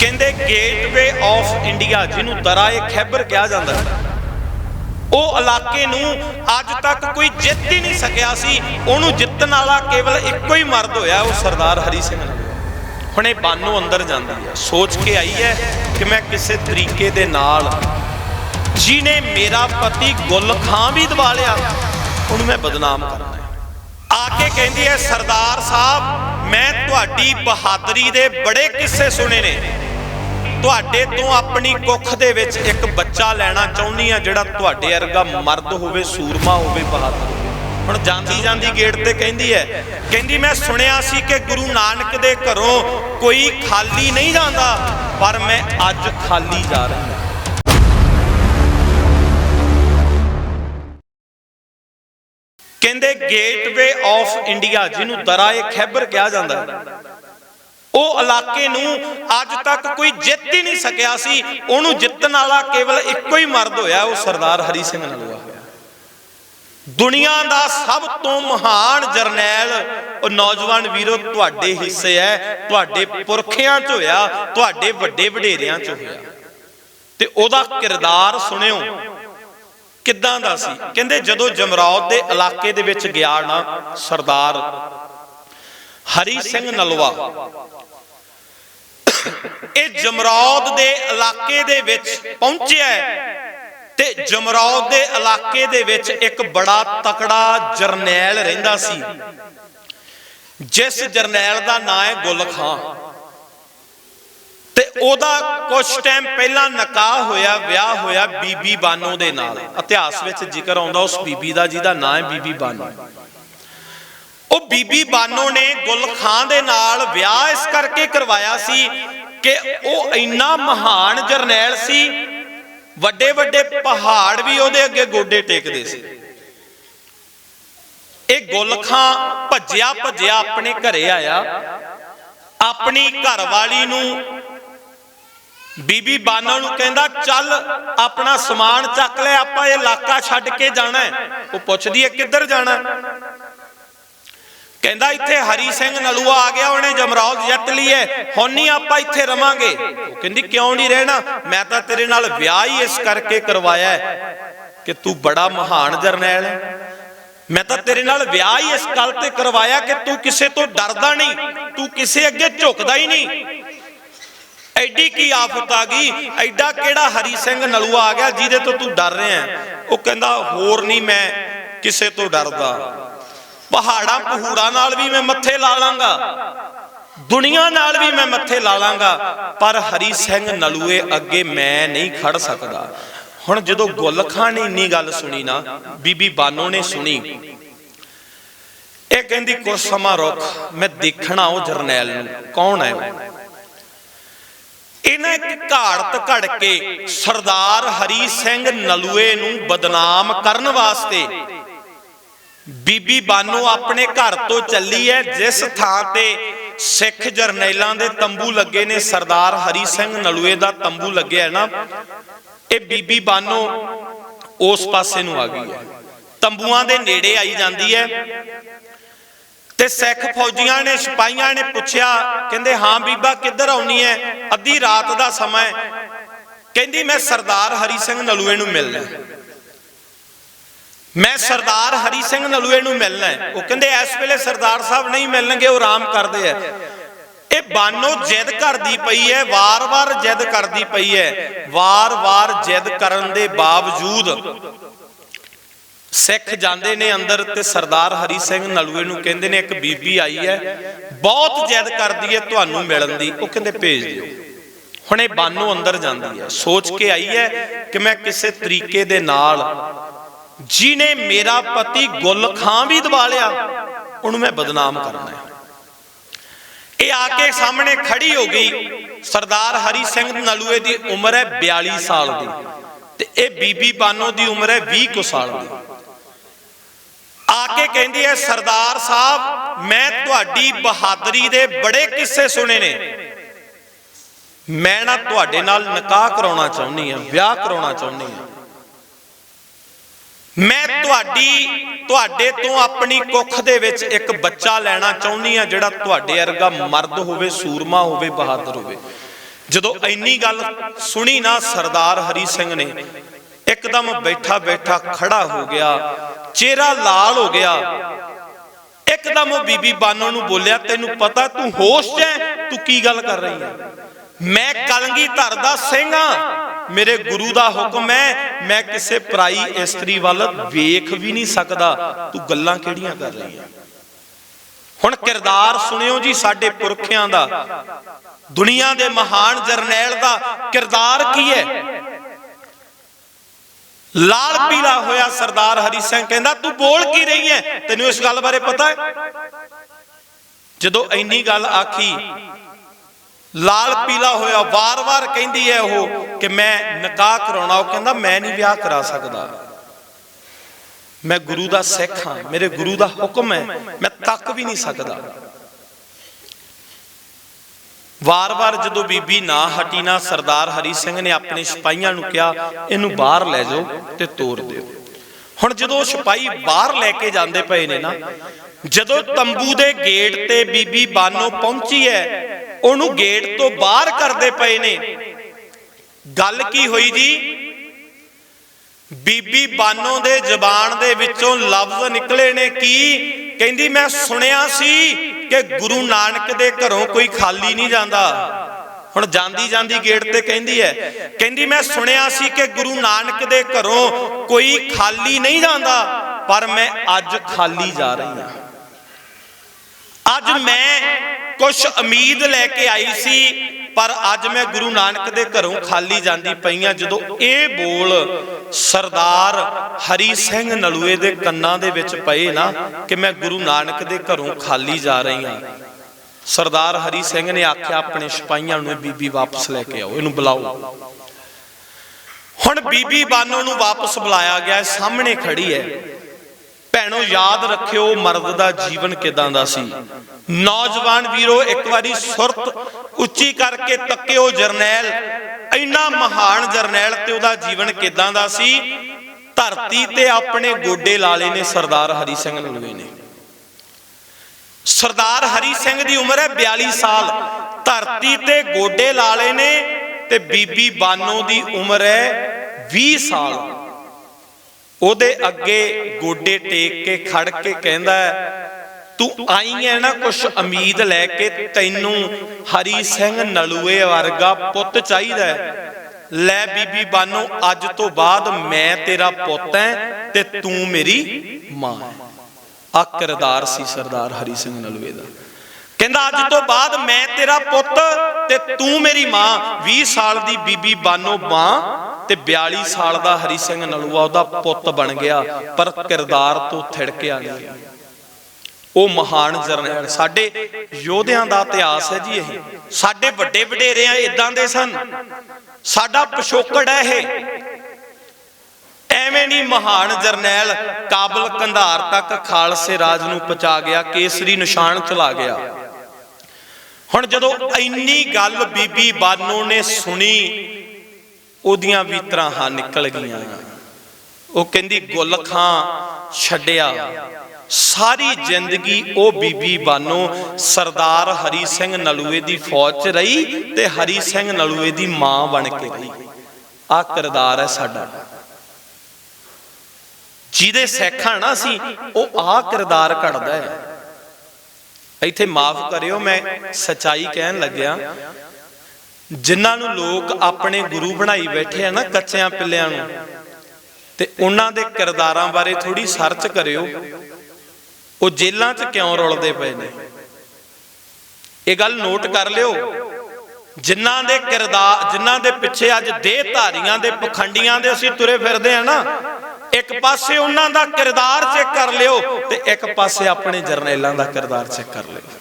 ਕਹਿੰਦੇ gateway of India ਜਿਹਨੂੰ ਦਰਾਏ ਖੈਬਰ ਕਿਹਾ ਜਾਂਦਾ ਹੈ ਉਹ ਇਲਾਕੇ ਨੂੰ ਅੱਜ ਤੱਕ ਕੋਈ ਜਿੱਤ ਹੀ ਨਹੀਂ ਸਕਿਆ ਸੀ। ਉਹਨੂੰ ਜਿੱਤਣ ਵਾਲਾ ਕੇਵਲ ਇੱਕੋ ਹੀ ਮਰਦ ਹੋਇਆ, ਉਹ ਸਰਦਾਰ ਹਰੀ ਸਿੰਘ ਹੁਣ ਇਹ ਬਾਨੋ ਅੰਦਰ ਜਾਂਦੀ ਹੈ। ਸੋਚ ਕੇ ਆਈ ਹੈ ਕਿ ਮੈਂ ਕਿਸੇ ਤਰੀਕੇ ਦੇ ਨਾਲ ਜਿਹਨੇ ਮੇਰਾ ਪਤੀ ਗੁੱਲ ਖਾਂ ਵੀ ਦਬਾ ਲਿਆ, ਉਹਨੂੰ ਮੈਂ ਬਦਨਾਮ ਕਰਨਾ ਆ ਕੇ ਕਹਿੰਦੀ ਹੈ, ਸਰਦਾਰ ਸਾਹਿਬ, ਮੈਂ ਤੁਹਾਡੀ ਬਹਾਦਰੀ ਦੇ ਬੜੇ ਕਿੱਸੇ ਸੁਣੇ ਨੇ। ਤੁਹਾਡੇ ਤੋਂ ਆਪਣੀ ਕੁੱਖ ਦੇ ਵਿੱਚ ਇੱਕ ਬੱਚਾ ਲੈਣਾ ਚਾਹੁੰਦੀ ਆ ਜਿਹੜਾ ਤੁਹਾਡੇ ਵਰਗਾ ਮਰਦ ਹੋਵੇ, ਸੂਰਮਾ ਹੋਵੇ, ਬਹਾਦਰ ਹੋਵੇ। ਹੁਣ ਜਾਂਦੀ ਜਾਂਦੀ ਗੇਟ ਤੇ ਕਹਿੰਦੀ ਹੈ, ਕਹਿੰਦੀ ਮੈਂ ਸੁਣਿਆ ਸੀ ਕਿ ਗੁਰੂ ਨਾਨਕ ਦੇ ਘਰੋਂ ਕੋਈ ਖਾਲੀ ਨਹੀਂ ਜਾਂਦਾ, ਪਰ ਮੈਂ ਅੱਜ ਖਾਲੀ ਜਾ ਰਹੀ ਹਾਂ। ਕਹਿੰਦੇ ਗੇਟਵੇ ਆਫ ਇੰਡੀਆ ਜਿਹਨੂੰ ਦਰਾਏ ਖੈਬਰ ਕਿਹਾ ਜਾਂਦਾ ਹੈ। ਉਹ ਇਲਾਕੇ ਨੂੰ ਅੱਜ ਤੱਕ ਕੋਈ ਜਿੱਤ ਹੀ ਨਹੀਂ ਸਕਿਆ ਸੀ। ਉਹਨੂੰ ਜਿੱਤਣ ਵਾਲਾ ਕੇਵਲ ਇੱਕੋ ਹੀ ਮਰਦ ਹੋਇਆ, ਉਹ ਸਰਦਾਰ ਹਰੀ ਸਿੰਘ ਨਲੂਆ ਹੋਇਆ ਦੁਨੀਆ ਦਾ ਸਭ ਤੋਂ ਮਹਾਨ ਜਰਨੈਲ, ਉਹ ਨੌਜਵਾਨ ਵੀਰੋ, ਤੁਹਾਡੇ ਹਿੱਸੇ ਹੈ, ਤੁਹਾਡੇ ਪੁਰਖਿਆਂ 'ਚ ਹੋਇਆ, ਤੁਹਾਡੇ ਵੱਡੇ ਵਡੇਰਿਆਂ 'ਚ ਹੋਇਆ। ਤੇ ਉਹਦਾ ਕਿਰਦਾਰ ਸੁਣਿਓ, ਕਿੱਦਾਂ ਦਾ ਸੀ? ਕਹਿੰਦੇ ਜਦੋਂ ਜਮਰੌਦ ਦੇ ਇਲਾਕੇ ਦੇ ਵਿੱਚ ਗਿਆ ਨਾ ਸਰਦਾਰ ਹਰੀ ਸਿੰਘ ਨਲਵਾ ਇਹ ਜਮਰੌਦ ਦੇ ਇਲਾਕੇ ਦੇ ਵਿੱਚ ਪਹੁੰਚਿਆ ਤੇ ਜਮਰੌਦ ਦੇ ਇਲਾਕੇ ਦੇ ਵਿੱਚ ਇੱਕ ਬੜਾ ਤਕੜਾ ਜਰਨੈਲ ਰਹਿੰਦਾ ਸੀ। ਜਿਸ ਜਰਨੈਲ ਦਾ ਨਾਂ ਹੈ ਗੁਲ ਖਾਂ। ਤੇ ਉਹਦਾ ਕੁਝ ਟਾਈਮ ਪਹਿਲਾਂ ਨਿਕਾਹ ਹੋਇਆ, ਵਿਆਹ ਹੋਇਆ ਬੀਬੀ ਬਾਨੋ ਦੇ ਨਾਲ। ਇਤਿਹਾਸ ਵਿੱਚ ਜ਼ਿਕਰ ਆਉਂਦਾ ਉਸ ਬੀਬੀ ਦਾ, ਜਿਹਦਾ ਨਾਂ ਹੈ ਬੀਬੀ ਬਾਨੋ। ਉਹ ਬੀਬੀ ਬਾਨੋ ਨੇ ਗੁੱਲ ਖਾਂ ਦੇ ਨਾਲ ਵਿਆਹ ਇਸ ਕਰਕੇ ਕਰਵਾਇਆ ਸੀ ਕਿ ਉਹ ਇੰਨਾ ਮਹਾਨ ਜਰਨੈਲ ਸੀ, ਵੱਡੇ ਵੱਡੇ ਪਹਾੜ ਵੀ ਉਹਦੇ ਅੱਗੇ ਗੋਡੇ ਟੇਕਦੇ ਸੀ। ਇਹ ਗੁੱਲ ਖਾਂ ਭੱਜਿਆ ਭੱਜਿਆ ਆਪਣੇ ਘਰੇ ਆਇਆ, ਆਪਣੀ ਘਰਵਾਲੀ ਨੂੰ ਬੀਬੀ ਬਾਨੋ ਨੂੰ ਕਹਿੰਦਾ, ਚੱਲ ਆਪਣਾ ਸਮਾਨ ਚੱਕ ਲੈ, ਆਪਾਂ ਇਹ ਇਲਾਕਾ ਛੱਡ ਕੇ ਜਾਣਾ ਹੈ। ਉਹ ਪੁੱਛਦੀ ਹੈ, ਕਿੱਧਰ ਜਾਣਾ ਕਹਿੰਦਾ ਇੱਥੇ ਹਰੀ ਸਿੰਘ ਨਲੂਆ ਆ ਗਿਆ, ਉਹਨੇ ਜਮਰੌਦ ਜਿੱਤ ਲਈ ਹੈ। ਹੁਣ ਨਹੀਂ ਆਪਾਂ ਇੱਥੇ ਰਵਾਂਗੇ। ਉਹ ਕਹਿੰਦੀ, ਕਿਉਂ ਨਹੀਂ ਰਹਿਣਾ? ਮੈਂ ਤਾਂ ਤੇਰੇ ਨਾਲ ਵਿਆਹ ਹੀ ਇਸ ਕਰਕੇ ਕਰਵਾਇਆ ਹੈ ਕਿ ਤੂੰ ਬੜਾ ਮਹਾਨ ਜਰਨੈਲ ਹੈ। ਮੈਂ ਤਾਂ ਤੇਰੇ ਨਾਲ ਵਿਆਹ ਹੀ ਇਸ ਗੱਲ ਤੇ ਕਰਵਾਇਆ ਕਿ ਤੂੰ ਕਿਸੇ ਤੋਂ ਡਰਦਾ ਨਹੀਂ। ਤੂੰ ਕਿਸੇ ਅੱਗੇ ਝੁਕਦਾ ਹੀ ਨਹੀਂ। ਐਡੀ ਕੀ ਆਫਤ ਆ ਗਈ? ਐਡਾ ਕਿਹੜਾ ਹਰੀ ਸਿੰਘ ਨਲੂਆ ਆ ਗਿਆ ਜਿਹਦੇ ਤੋਂ ਤੂੰ ਡਰ ਰਿਹਾ ਉਹ ਕਹਿੰਦਾ, ਹੋਰ ਨਹੀਂ ਮੈਂ ਕਿਸੇ ਤੋਂ ਡਰਦਾ। ਪਹਾੜਾਂ ਪਹੂੜਾਂ ਨਾਲ ਵੀ ਮੈਂ ਮੱਥੇ ਲਾ ਲਾਂਗਾ। ਦੁਨੀਆ ਨਾਲ ਵੀ ਮੈਂ ਮੱਥੇ ਲਾ ਲਾਂਗਾ, ਪਰ ਹਰੀ ਸਿੰਘ ਨਲੂਏ ਅੱਗੇ ਮੈਂ ਨਹੀਂ ਖੜ ਸਕਦਾ। ਹੁਣ ਜਦੋਂ ਗੁੱਲ ਨੇ ਇੰਨੀ ਗੱਲ ਸੁਣੀ ਨਾ, ਬੀਬੀ ਬਾਨੋ ਨੇ ਸੁਣੀ। ਇਹ ਕਹਿੰਦੀ ਕੁਝ ਸਮਾਂ ਰੁਕ ਮੈਂ ਦੇਖਣਾ ਉਹ ਜਰਨੈਲ ਨੂੰ, ਕੌਣ ਹੈ ਇਹਨਾਂ ਇੱਕ ਘਾੜਤ ਘੜ ਕੇ ਸਰਦਾਰ ਹਰੀ ਸਿੰਘ ਨਲੂਏ ਨੂੰ ਬਦਨਾਮ ਕਰਨ ਵਾਸਤੇ ਬੀਬੀ ਬਾਨੋ ਆਪਣੇ ਘਰ ਤੋਂ ਚੱਲੀ ਹੈ, ਜਿਸ ਥਾਂ ਤੇ ਸਿੱਖ ਜਰਨੈਲਾਂ ਦੇ ਤੰਬੂ ਲੱਗੇ ਨੇ, ਸਰਦਾਰ ਹਰੀ ਸਿੰਘ ਨਲੂਏ ਦਾ ਤੰਬੂ ਲੱਗਿਆ ਹੈ ਨਾ। ਇਹ ਬੀਬੀ ਬਾਨੋ ਉਸ ਪਾਸੇ ਨੂੰ ਆ ਗਈ ਹੈ। ਤੰਬੂਆਂ ਦੇ ਨੇੜੇ ਆਈ ਜਾਂਦੀ ਹੈ। ਤੇ ਸਿੱਖ ਫੌਜੀਆਂ ਨੇ, ਸਿਪਾਹੀਆਂ ਨੇ ਪੁੱਛਿਆ, ਕਹਿੰਦੇ, ਹਾਂ ਬੀਬਾ, ਕਿੱਧਰ ਆਉਣੀ ਹੈ? ਅੱਧੀ ਰਾਤ ਦਾ ਸਮਾਂ ਹੈ। ਕਹਿੰਦੀ, ਮੈਂ ਸਰਦਾਰ ਹਰੀ ਸਿੰਘ ਨਲੂਏ ਨੂੰ ਮਿਲਣਾ ਮੈਂ ਸਰਦਾਰ ਹਰੀ ਸਿੰਘ ਨਲੂਏ ਨੂੰ ਮਿਲਣਾ ਹੈ। ਉਹ ਕਹਿੰਦੇ, ਇਸ ਵੇਲੇ ਸਰਦਾਰ ਸਾਹਿਬ ਨਹੀਂ ਮਿਲਣਗੇ, ਉਹ ਆਰਾਮ ਕਰਦੇ ਆ। ਇਹ ਬਾਨੋ ਜਿੱਦ ਕਰਦੀ ਪਈ ਹੈ, ਵਾਰ-ਵਾਰ ਜਿੱਦ ਕਰਦੀ ਪਈ ਹੈ। ਵਾਰ-ਵਾਰ ਜਿੱਦ ਕਰਨ ਦੇ ਬਾਵਜੂਦ ਸਿੱਖ ਜਾਂਦੇ ਨੇ ਅੰਦਰ ਤੇ ਸਰਦਾਰ ਹਰੀ ਸਿੰਘ ਨਲੂਏ ਨੂੰ ਕਹਿੰਦੇ ਨੇ, ਇੱਕ ਬੀਬੀ ਆਈ ਹੈ, ਬਹੁਤ ਜਿੱਦ ਕਰਦੀ ਹੈ, ਤੁਹਾਨੂੰ ਮਿਲਣ ਦੀ। ਉਹ ਕਹਿੰਦੇ, ਭੇਜ ਦਿਓ। ਹੁਣ ਇਹ ਬਾਨੋ ਅੰਦਰ ਜਾਂਦੀ ਹੈ। ਸੋਚ ਕੇ ਆਈ ਹੈ ਕਿ ਮੈਂ ਕਿਸੇ ਤਰੀਕੇ ਦੇ ਨਾਲ ਜਿਹਨੇ ਮੇਰਾ ਪਤੀ ਗੁੱਲ ਖਾਂ ਵੀ ਦਬਾ ਲਿਆ, ਉਹਨੂੰ ਮੈਂ ਬਦਨਾਮ ਕਰਨਾ ਹੈ। ਇਹ ਆ ਕੇ ਸਾਹਮਣੇ ਖੜੀ ਹੋ ਗਈ ਸਰਦਾਰ ਹਰੀ ਸਿੰਘ ਨਲੂਏ ਦੀ ਉਮਰ ਹੈ 42 ਸਾਲ ਦੀ ਤੇ ਇਹ ਬੀਬੀ ਬਾਨੋ ਦੀ ਉਮਰ ਹੈ 20 ਕੁ ਸਾਲ ਦੀ। ਆ ਕੇ ਕਹਿੰਦੀ ਹੈ, ਸਰਦਾਰ ਸਾਹਿਬ, ਮੈਂ ਤੁਹਾਡੀ ਬਹਾਦਰੀ ਦੇ ਬੜੇ ਕਿੱਸੇ ਸੁਣੇ ਨੇ। ਮੈਂ ਨਾ ਤੁਹਾਡੇ ਨਾਲ ਨਿਕਾਹ ਕਰਾਉਣਾ ਚਾਹੁੰਦੀ ਹਾਂ, ਵਿਆਹ ਕਰਾਉਣਾ ਚਾਹੁੰਦੀ ਹਾਂ। ਮੈਂ ਤੁਹਾਡੀ, ਤੁਹਾਡੇ ਤੋਂ ਆਪਣੀ ਕੁੱਖ ਦੇ ਵਿੱਚ ਇੱਕ ਬੱਚਾ ਲੈਣਾ ਚਾਹੁੰਦੀ ਆ ਜਿਹੜਾ ਤੁਹਾਡੇ ਵਰਗਾ ਮਰਦ ਹੋਵੇ, ਸੂਰਮਾ ਹੋਵੇ, ਬਹਾਦਰ ਹੋਵੇ। ਜਦੋਂ ਇੰਨੀ ਗੱਲ ਸੁਣੀ ਨਾ ਸਰਦਾਰ ਹਰੀ ਸਿੰਘ ਨੇ, ਇੱਕਦਮ ਬੈਠਾ ਬੈਠਾ ਖੜਾ ਹੋ ਗਿਆ, ਚਿਹਰਾ ਲਾਲ ਹੋ ਗਿਆ। ਇੱਕਦਮ ਉਹ ਬੀਬੀ ਬਾਨੋ ਨੂੰ ਬੋਲਿਆ, ਤੈਨੂੰ ਪਤਾ ਤੂੰ ਹੋਸ਼ 'ਚ ਤੂੰ ਕੀ ਗੱਲ ਕਰ ਰਹੀ ਹੈ? ਮੈਂ ਕਲਗੀਧਰ ਦਾ ਸਿੰਘ ਆ ਮੇਰੇ ਗੁਰੂ ਦਾ ਹੁਕਮ ਹੈ, ਮੈਂ ਕਿਸੇ ਪਰਾਈ ਇਸਤਰੀ ਵੱਲ ਵੇਖ ਵੀ ਨਹੀਂ ਸਕਦਾ। ਤੂੰ ਗੱਲਾਂ ਕਿਹੜੀਆਂ ਕਰ ਰਹੀ ਹੈ? ਹੁਣ ਕਿਰਦਾਰ ਸੁਣਿਓ ਜੀ ਸਾਡੇ ਪੁਰਖਿਆਂ ਦਾ। ਦੁਨੀਆ ਦੇ ਮਹਾਨ ਜਰਨੈਲ ਦਾ ਕਿਰਦਾਰ ਕੀ ਹੈ? ਲਾਲ ਪੀਲਾ ਹੋਇਆ ਸਰਦਾਰ ਹਰੀ ਸਿੰਘ ਕਹਿੰਦਾ, ਤੂੰ ਬੋਲ ਕੀ ਰਹੀ ਹੈ? ਤੈਨੂੰ ਇਸ ਗੱਲ ਬਾਰੇ ਪਤਾ ਹੈ? ਜਦੋਂ ਇੰਨੀ ਗੱਲ ਆਖੀ, ਲਾਲ ਪੀਲਾ ਹੋਇਆ, ਵਾਰ-ਵਾਰ ਕਹਿੰਦੀ ਹੈ ਉਹ ਕਿ ਮੈਂ ਨਿਕਾਹ ਕਰਾਉਣਾ, ਉਹ ਕਹਿੰਦਾ ਮੈਂ ਨਹੀਂ ਵਿਆਹ ਕਰਾ ਸਕਦਾ। ਮੈਂ ਗੁਰੂ ਦਾ ਸਿੱਖ ਹਾਂ, ਮੇਰੇ ਗੁਰੂ ਦਾ ਹੁਕਮ ਹੈ, ਮੈਂ ਤੱਕ ਵੀ ਨਹੀਂ ਸਕਦਾ। ਵਾਰ-ਵਾਰ ਜਦੋਂ ਬੀਬੀ ਨਾ ਹਟੀ, ਨਾ ਸਰਦਾਰ ਹਰੀ ਸਿੰਘ ਨੇ ਆਪਣੇ ਸਿਪਾਹੀਆਂ ਨੂੰ ਕਿਹਾ, ਇਹਨੂੰ ਬਾਹਰ ਲੈ ਜਾਓ ਤੇ ਤੋੜ ਦਿਓ। ਹੁਣ ਜਦੋਂ ਉਹ ਸਿਪਾਹੀ ਬਾਹਰ ਲੈ ਕੇ ਜਾਂਦੇ ਪਏ ਨੇ ਨਾ, ਜਦੋਂ ਤੰਬੂ ਦੇ ਗੇਟ ਤੇ ਬੀਬੀ ਬਾਨੋ ਪਹੁੰਚੀ ਹੈ, ਉਹਨੂੰ ਗੇਟ ਤੋਂ ਬਾਹਰ ਕਰਦੇ ਪਏ ਨੇ ਗੱਲ ਕੀ ਹੋਈ ਜੀ? ਬੀਬੀ ਬਾਨੋ ਦੇ ਜ਼ਬਾਨ ਦੇ ਵਿੱਚੋਂ ਲਫ਼ਜ਼ ਨਿਕਲੇ ਨੇ ਕੀ? ਕਹਿੰਦੀ, ਮੈਂ ਸੁਣਿਆ ਸੀ ਕਿ ਗੁਰੂ ਨਾਨਕ ਦੇ ਘਰੋਂ ਕੋਈ ਖਾਲੀ ਨਹੀਂ ਜਾਂਦਾ। ਹੁਣ ਜਾਂਦੀ ਜਾਂਦੀ ਗੇਟ ਤੇ ਕਹਿੰਦੀ ਹੈ। ਕਹਿੰਦੀ, ਮੈਂ ਸੁਣਿਆ ਸੀ ਕਿ ਗੁਰੂ ਨਾਨਕ ਦੇ ਘਰੋਂ ਕੋਈ ਖਾਲੀ ਨਹੀਂ ਜਾਂਦਾ, ਪਰ ਮੈਂ ਅੱਜ ਖਾਲੀ ਜਾ ਰਹੀ ਹਾਂ। ਅੱਜ ਮੈਂ ਕੁਝ ਉਮੀਦ ਲੈ ਕੇ ਆਈ ਸੀ ਪਰ ਅੱਜ ਮੈਂ ਗੁਰੂ ਨਾਨਕ ਦੇ ਘਰੋਂ ਖਾਲੀ ਜਾਂਦੀ ਪਈਆਂ ਜਦੋਂ ਇਹ ਬੋਲ ਸਰਦਾਰ ਹਰੀ ਸਿੰਘ ਨਲੂਏ ਦੇ ਕੰਨਾਂ ਦੇ ਵਿੱਚ ਪਏ ਨਾ ਕਿ ਮੈਂ ਗੁਰੂ ਨਾਨਕ ਦੇ ਘਰੋਂ ਖਾਲੀ ਜਾ ਰਹੀ ਹਾਂ। ਸਰਦਾਰ ਹਰੀ ਸਿੰਘ ਨੇ ਆਖਿਆ, ਆਪਣੇ ਸਿਪਾਹੀਆਂ ਨੂੰ ਬੀਬੀ ਵਾਪਸ ਲੈ ਕੇ ਆਓ, ਇਹਨੂੰ ਬੁਲਾਓ। ਹੁਣ ਬੀਬੀ ਬਾਨੋ ਨੂੰ ਵਾਪਸ ਬੁਲਾਇਆ ਗਿਆ, ਸਾਹਮਣੇ ਖੜੀ ਹੈ। ਭੈਣੋ, ਯਾਦ ਰੱਖਿਓ, ਮਰਦ ਦਾ ਜੀਵਨ ਕਿਦਾਂ ਦਾ ਸੀ? ਨੌਜਵਾਨ ਵੀਰੋ, ਇੱਕ ਵਾਰੀ ਸੁਰਤ ਉੱਚੀ ਕਰਕੇ ਤੱਕਿਓ ਜਰਨੈਲ। ਇੰਨਾ ਮਹਾਨ ਜਰਨੈਲ ਤੇ ਉਹਦਾ ਜੀਵਨ ਕਿਦਾਂ ਦਾ ਸੀ? ਧਰਤੀ ਤੇ ਆਪਣੇ ਗੋਡੇ ਲਾਲੇ ਨੇ ਸਰਦਾਰ ਹਰੀ ਸਿੰਘ ਨਲੂਏ ਨੇ। ਸਰਦਾਰ ਹਰੀ ਸਿੰਘ ਦੀ ਉਮਰ ਹੈ 42 ਸਾਲ। ਧਰਤੀ ਤੇ ਗੋਡੇ ਲਾਲੇ ਨੇ ਤੇ ਬੀਬੀ ਬਾਨੋ ਦੀ ਉਮਰ ਹੈ 20 ਸਾਲ। ਉਹਦੇ ਅੱਗੇ ਗੋਡੇ ਟੇਕ ਕੇ ਖੜ ਕੇ ਕਹਿੰਦਾ ਤੂੰ ਆਈ ਐ ਨਾ ਕੁਛ ਉਮੀਦ ਲੈ ਕੇ ਤੈਨੂੰ ਹਰੀ ਸਿੰਘ ਨਲੂਏ ਵਰਗਾ ਪੁੱਤ ਚਾਹੀਦਾ ਲੈ ਬੀਬੀ ਬਾਨੋ, ਅੱਜ ਤੋਂ ਬਾਅਦ ਮੈਂ ਤੇਰਾ ਪੁੱਤ ਐ ਤੇ ਤੂੰ ਮੇਰੀ ਮਾਂ। ਹੈ ਆ ਕਿਰਦਾਰ ਸੀ ਸਰਦਾਰ ਹਰੀ ਸਿੰਘ ਨਲੂਏ ਦਾ। ਕਹਿੰਦਾ, ਅੱਜ ਤੋਂ ਬਾਅਦ ਮੈਂ ਤੇਰਾ ਪੁੱਤ ਤੇ ਤੂੰ ਮੇਰੀ ਮਾਂ। 20 ਸਾਲ ਦੀ ਬੀਬੀ ਬਾਨੋ ਮਾਂ ਤੇ 42 ਸਾਲ ਦਾ ਹਰੀ ਸਿੰਘ ਨਲੂਆ, ਉਹਦਾ ਪੁੱਤ ਬਣ ਗਿਆ, ਪਰ ਕਿਰਦਾਰ ਤੋਂ ਥਿੜਕਿਆ ਨਹੀਂ। ਉਹ ਮਹਾਨ ਜਰਨੈਲ। ਸਾਡੇ ਯੋਧਿਆਂ ਦਾ ਇਤਿਹਾਸ ਹੈ ਜੀ ਇਹ। ਸਾਡੇ ਵੱਡੇ ਵਡੇਰਿਆਂ ਇਦਾਂ ਦੇ ਸਨ। ਸਾਡਾ ਪਿਛੋਕੜ ਹੈ ਇਹ। ਐਵੇਂ ਨਹੀਂ ਮਹਾਨ ਜਰਨੈਲ ਕਾਬਲ ਕੰਧਾਰ ਤੱਕ ਖਾਲਸੇ ਰਾਜ ਨੂੰ ਪਹੁੰਚਾ ਗਿਆ, ਕੇਸਰੀ ਨਿਸ਼ਾਨ ਚਲਾ ਗਿਆ। ਹੁਣ ਜਦੋਂ ਇੰਨੀ ਗੱਲ ਬੀਬੀ ਬਾਨੋ ਨੇ ਸੁਣੀ, ਉਹਦੀਆਂ ਵੀ ਤਰਾਹਾਂ ਨਿਕਲ ਗਈਆਂ। ਉਹ ਕਹਿੰਦੀ, ਗੁੱਲ ਖਾਂ ਛੱਡਿਆ। ਸਾਰੀ ਜ਼ਿੰਦਗੀ ਉਹ ਬੀਬੀ ਬਾਨੋ ਸਰਦਾਰ ਹਰੀ ਸਿੰਘ ਨਲੂਏ ਦੀ ਫੌਜ 'ਚ ਰਹੀ ਤੇ ਹਰੀ ਸਿੰਘ ਨਲੂਏ ਦੀ ਮਾਂ ਬਣ ਕੇ ਰਹੀ। ਆ ਕਿਰਦਾਰ ਹੈ ਸਾਡਾ। ਜਿਹਦੇ ਸਿੱਖਾਂ ਨਾ ਸੀ, ਉਹ ਆ ਕਿਰਦਾਰ ਘੜਦਾ ਹੈ। ਇੱਥੇ ਮਾਫ ਕਰਿਓ, ਮੈਂ ਸਚਾਈ ਕਹਿਣ ਲੱਗਿਆ। ਜਿਨ੍ਹਾਂ ਨੂੰ ਲੋਕ ਆਪਣੇ ਗੁਰੂ ਬਣਾਈ ਬੈਠੇ ਆ ਨਾ ਕੱਚਿਆਂ ਪਿੱਲਿਆਂ ਨੂੰ, ਤੇ ਉਹਨਾਂ ਦੇ ਕਿਰਦਾਰਾਂ ਬਾਰੇ ਥੋੜੀ ਸਰਚ ਕਰਿਓ। ਉਹ ਜੇਲ੍ਹਾਂ 'ਚ ਕਿਉਂ ਰੁਲਦੇ ਪਏ ਨੇ? ਇਹ ਗੱਲ ਨੋਟ ਕਰ ਲਿਓ। ਜਿਨ੍ਹਾਂ ਦੇ ਕਿਰਦਾਰ ਜਿਨ੍ਹਾਂ ਦੇ ਪਿੱਛੇ ਅੱਜ ਦੇਹ ਧਾਰੀਆਂ ਦੇ, ਪਖੰਡੀਆਂ ਦੇ ਅਸੀਂ ਤੁਰੇ ਫਿਰਦੇ ਆ ਨਾ ਇੱਕ ਪਾਸੇ ਉਹਨਾਂ ਦਾ ਕਿਰਦਾਰ ਚੈੱਕ ਕਰ ਲਿਓ ਤੇ ਇੱਕ ਪਾਸੇ ਆਪਣੇ ਜਰਨੈਲਾਂ ਦਾ ਕਿਰਦਾਰ ਚੈੱਕ ਕਰ ਲਿਓ।